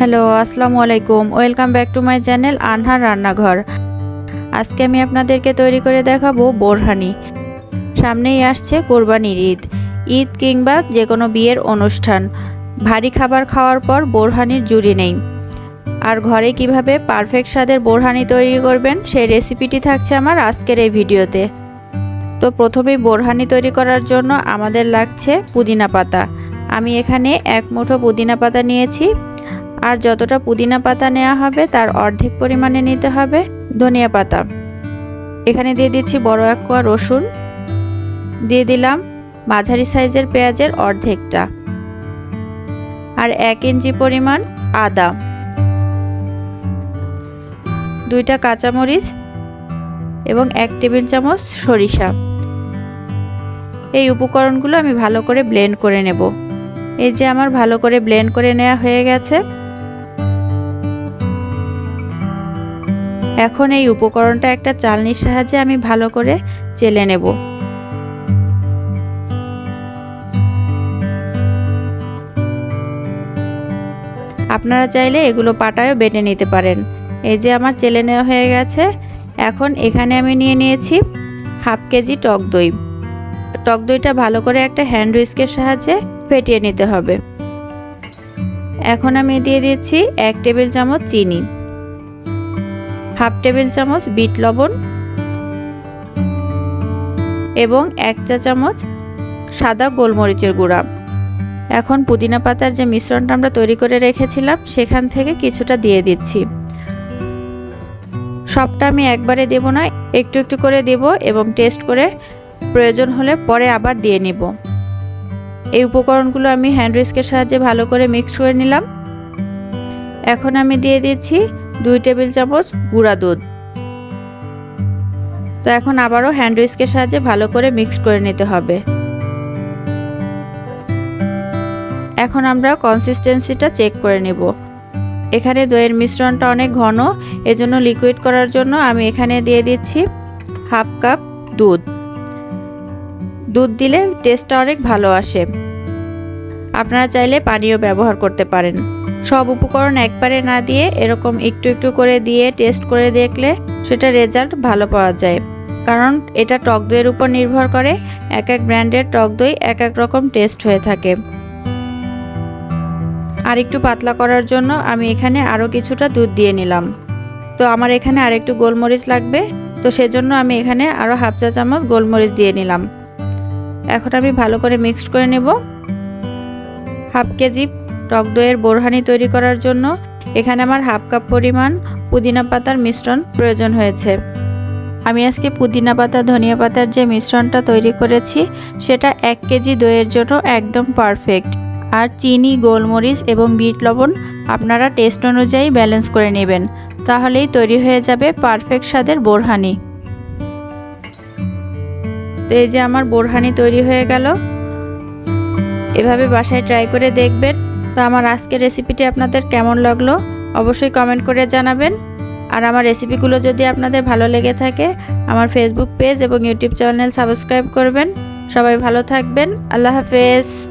Hello, আসসালামু আলাইকুম। Welcome back to my channel Anhar Rannaghar. আজকে আমি আপনাদেরকে তৈরি করে দেখাবো বোরহানি। সামনেই আসছে কোরবানির ঈদ। ঈদ কিংবা যে কোনো বিয়ের অনুষ্ঠান। ভারী খাবার খাওয়ার পর বোরহানির জুড়ি নেই। আর ঘরে কীভাবে পারফেক্ট স্বাদের বোরহানি তৈরি করবেন, সেই রেসিপিটি থাকছে আমার আজকের এই ভিডিওতে। তো প্রথমেই বোরহানি তৈরি করার জন্য আমাদের লাগছে পুদিনা পাতা। আমি এখানে এক মুঠো পুদিনা পাতা নিয়েছি। আর যতটা পুদিনা পাতা নেওয়া হবে, তার অর্ধেক পরিমাণে নিতে হবে ধনিয়া পাতা। এখানে দিয়ে দিচ্ছি বড় এক কোয়া রসুন। দিয়ে দিলাম মাঝারি সাইজের পেঁয়াজের অর্ধেকটা। আর এক ইঞ্চি পরিমাণ আদা। দুইটা কাঁচামরিচ এবং এক টেবিল চামচ সরিষা। এই উপকরণগুলো আমি ভালো করে ব্লেন্ড করে নেব। এই যে আমার ভালো করে ব্লেন্ড করে নেওয়া হয়ে গেছে এখন এই উপকরণটা একটা চালনির সাহায্যে আমি ভালো করে চেলে নেব। আপনারা চাইলে এগুলো পাটায়ও বেটে নিতে পারেন। এই যে আমার চেলে নেওয়া হয়ে গেছে। এখন এখানে আমি নিয়ে নিয়েছি হাফ কেজি টক দই। টক দইটা ভালো করে একটা হ্যান্ড উইস্কের সাহায্যে ফেটিয়ে নিতে হবে। এখন আমি দিয়ে দিচ্ছি এক টেবিল চামচ চিনি। হাফ টেবিল চামচ বিট লবণ এবং এক চা চামচ সাদা গোলমরিচের গুঁড়া। এখন পুদিনা পাতার যে মিশ্রণটা আমরা তৈরি করে রেখেছিলাম, সেখান থেকে কিছুটা দিয়ে দিচ্ছি। সবটা আমি একবারে দেব না, একটু একটু করে দেব এবং টেস্ট করে প্রয়োজন হলে পরে আবার দিয়ে নিব। এই উপকরণগুলো আমি হ্যান্ড উইস্কের সাহায্যে ভালো করে মিক্স করে নিলাম। এখন আমি দিয়ে দিচ্ছি দুই টেবিল চামচ গুঁড়া দুধ। তো এখন আবারও হ্যান্ড উইস্কের সাহায্যে ভালো করে মিক্স করে নিতে হবে। এখন আমরা কনসিস্টেন্সিটা চেক করে নেব। এখানে দইয়ের মিশ্রণটা অনেক ঘন, এজন্য লিকুইড করার জন্য আমি এখানে দিয়ে দিচ্ছি হাফ কাপ দুধ। দুধ দিলে টেস্টটা অনেক ভালো আসে। আপনারা চাইলে পানীয় ব্যবহার করতে পারেন। সব উপকরণ একবারে না দিয়ে এরকম একটু একটু করে দিয়ে টেস্ট করে দেখলে সেটা রেজাল্ট ভালো পাওয়া যায়। কারণ এটা টক দইয়ের উপর নির্ভর করে, এক এক ব্র্যান্ডের টক দই এক এক রকম টেস্ট হয়ে থাকে। আর একটু পাতলা করার জন্য আমি এখানে আরও কিছুটা দুধ দিয়ে নিলাম। তো আমার এখানে আর একটু গোলমরিচ লাগবে, তো সেজন্য আমি এখানে আরও হাফ চা চামচ গোলমরিচ দিয়ে নিলাম। এখন আমি ভালো করে মিক্সড করে নেব। হাফ কেজি টক দইয়ের বোরহানি তৈরি করার জন্য এখানে আমার হাফ কাপ পরিমাণ পুদিনা পাতার মিশ্রণ প্রয়োজন হয়েছে। আমি আজকে পুদিনা পাতা, ধনিয়া পাতার যে মিশ্রণটা তৈরি করেছি, সেটা এক কেজি দইয়ের জন্য একদম পারফেক্ট। আর চিনি, গোলমরিচ এবং বিট লবণ আপনারা টেস্ট অনুযায়ী ব্যালেন্স করে নেবেন, তাহলেই তৈরি হয়ে যাবে পারফেক্ট স্বাদের বোরহানি। তো এই যে আমার বোরহানি তৈরি হয়ে গেল এভাবে বাসায় ট্রাই করে দেখবেন। তো আমার আজকের রেসিপিটি আপনাদের কেমন লাগল অবশ্যই কমেন্ট করে জানাবেন। আর আমার রেসিপিগুলো যদি আপনাদের ভালো লেগে থাকে, আমার ফেসবুক পেজ এবং ইউটিউব চ্যানেল সাবস্ক্রাইব করবেন। সবাই ভালো থাকবেন। আল্লাহ হাফেজ।